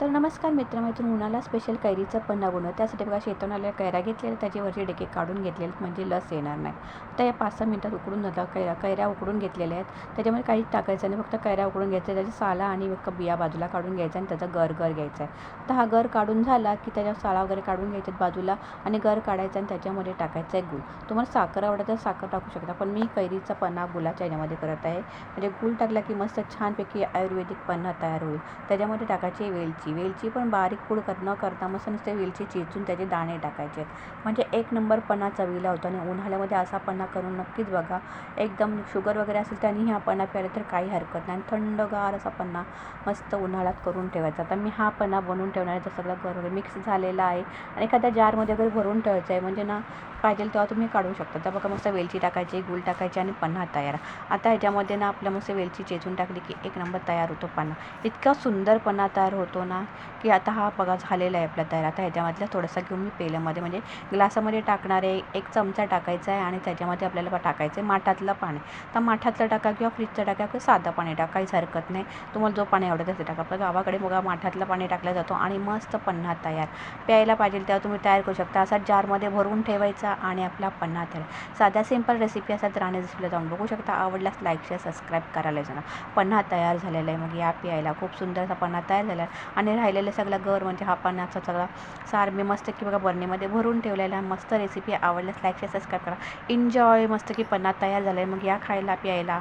तर नमस्कार मित्रमैत्रीण उन्हाला स्पेशल कैरीचं पन्ना बनवलं त्यासाठी बघा शेतवणाला आलेल्या कैऱ्या घेतलेल्या त्याच्यावरचे डेके काढून घेतलेले म्हणजे लस येणार नाही. तर या पाच सहा मिनटात उकडून जातात कैऱ्या कैऱ्या उकडून घेतलेल्या आहेत. त्याच्यामध्ये काहीच टाकायचं नाही. फक्त कैऱ्या उकडून घ्यायच्या त्याची साला आणि बिया बाजूला काढून घ्यायचा आणि त्याचा गर गर घ्यायचा आहे. तर हा गर काढून झाला की त्याच्या साला वगैरे काढून घ्यायचे बाजूला आणि गर काढायचा आणि त्याच्यामध्ये टाकायचं आहे गुळ. तुम्हाला साखर आवडत तर साखर टाकू शकता. पण मी कैरीचा पन्ना गुलाच्या याच्यामध्ये करत आहे. म्हणजे गुळ टाकला की मस्त छानपैकी आयुर्वेदिक पन्ना तयार होईल. त्याच्यामध्ये टाकायची वेलची वेलची पण बारीक पूड कर न करता मस्त नुसते वेलची चेचून त्याचे दाणे टाकायचे. म्हणजे एक नंबर पन्हा चवीला होतो आणि उन्हाळ्यामध्ये असा पन्ना करून नक्कीच बघा एकदम शुगर वगैरे असेल त्यांनी हा पन्ना प्यायला तर काही हरकत नाही. आणि थंडगार असा पन्ना मस्त उन्हाळ्यात करून ठेवायचा. आता मी हा पन्ना बनवून ठेवणार आहे तर सगळं घर वगैरे मिक्स झालेला आहे. आणि एखाद्या जारमध्ये वगैरे भरून ठेवायचं आहे म्हणजे ना पाहिजे तेव्हा तुम्ही काढू शकता. तर बघा मस्त वेलची टाकायची गुळ टाकायची आणि पन्हा तयार. आता ह्याच्यामध्ये ना आपल्या मस्त वेलची चेचून टाकली की एक नंबर तयार होतो पन्ना इतका सुंदर पन्हा तयार होतो ना की आता हा बघा झालेला आहे आपला तयार. आता ह्याच्यामधला थोडासा घेऊन मी पेल्यामध्ये म्हणजे ग्लासामध्ये टाकणार आहे एक चमचा टाकायचा आहे आणि त्याच्यामध्ये आपल्याला टाकायचं आहे माठातलं पाणी. तर माठातलं टाका किंवा फ्रीजचं टाका किंवा साधं पाणी टाका काहीच हरकत नाही. तुम्हाला जो पाणी आवडत असेल टाका. आपल्या गावाकडे बघा माठातलं पाणी टाकलं जातो आणि मस्त पन्हा तयार. प्यायला पाहिजे तेव्हा तुम्ही तयार करू शकता. असा जारमध्ये भरून ठेवायचा आणि आपला पन्ना तयार साध्या सिंपल रेसिपी असतात राणे रेसिपीला जाऊन बघू शकता आवडल्यास लाईक शेअर सबस्क्राईब करायला जाणार पन्हा तयार झालेला आहे. मग या प्यायला खूप सुंदर असा पन्हा तयार झाला आहे. आणि राहिलेलं सगळं गर म्हणजे हा पन्हाचा सगळा सार मी मस्त की बघा बर्नीमध्ये भरून ठेवलेला आहे. मस्त रेसिपी आवडल्यास लाईक शेअर सबस्क्राईब करा. एन्जॉय मस्त की पन्हा तयार झाला आहे. मग या खायला प्यायला.